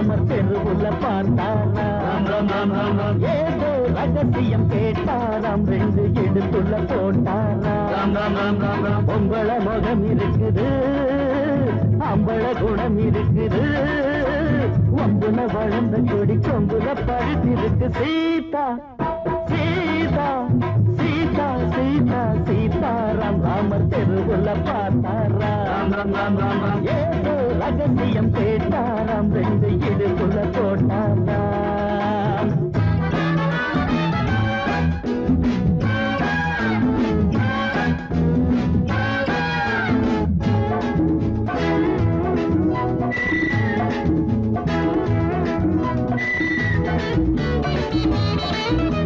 ராமர் தெருவுல பார்த்தாரா ஏதோ ரகசியம் கேட்டாராம் ரெண்டு எடுத்துள்ள போட்டாரா பொம்பள முகம் இருக்குது அம்பள குணம் இருக்குது ஒம்புல வளர்ந்த கொடி கொம்புல பழுத்திருக்கு சீதா சீதா சீ சீதா சீதா சீதாராம் ராமர் தெருவுல பார்த்தாராம். ஏதோ ரகசியம் கேட்டாராம் ரெண்டு இடுப்புள்ள போட்டாராம்.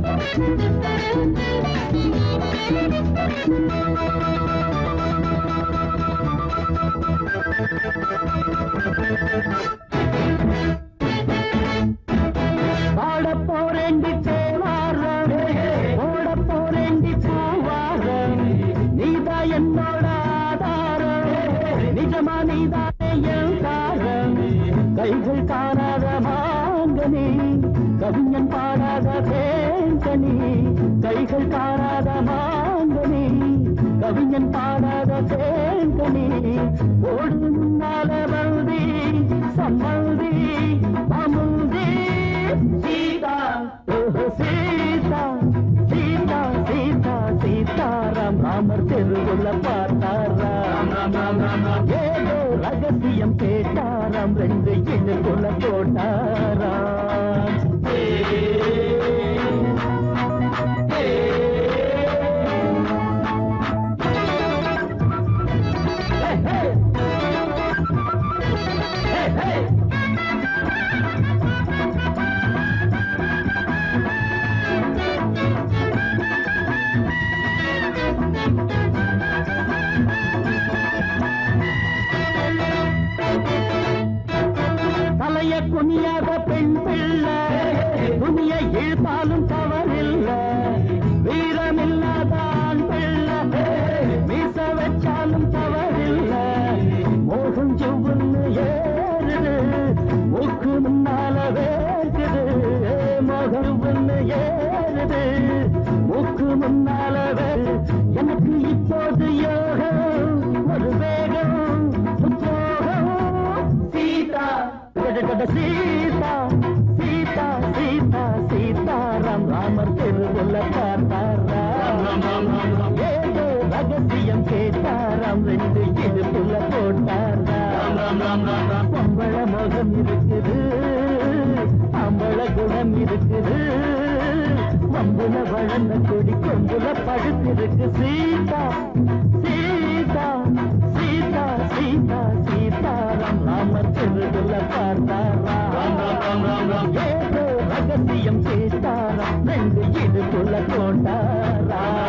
பாட போறேண்டி கைகள் காணாத மாங்கனி கவிஞன் பாடாத தேங்கனி கைகள் பாராத மாங்கனி கவிஞன் பாடாத தேங்கனி ஓடு முன்னால வந்தி சம்மந்தி அமுந்தி சீதா ஓஹோ சீதா சீதா சீதா சீதாராம். ராமர் தெருவுல பார்த்தாராம். ஏதோ ரகசியம் கேட்டாராம். ரெண்டு இடுக்குள்ள போட்டாராம். தலைய பெண் பிள்ளை. துணிய இழுத்தாலும் தவறில்ல. வீரமில்லாத ஆண் பிள்ளை. மீச வச்சாலும் தவறில்ல. மோகம் செவ்வுன்னு ஏறுது. மூக்கு முன்னால வேர்க்குது. மோகம் செவ்வுன்னு ஏறுது. மூக்கு முன்னால வேறு எனக்கு இப்போது ஏ ஜட சீதா சீதா சீதா சீதாராம். ராமர் தெருவுல பார்த்தாராம். ஏதோ ரகசியம் கேட்டாராம். ரெண்டு இடுப்புல போட்டாராம். பொம்பள முகம் இருக்குது அம்பள குணம் இருக்குது. வம்புல வளர்ந்த கொடி கொம்புல படுத்திருக்கு. சீதா சீதா சீ ரெண்டு இடுப்புல போட்டாராம்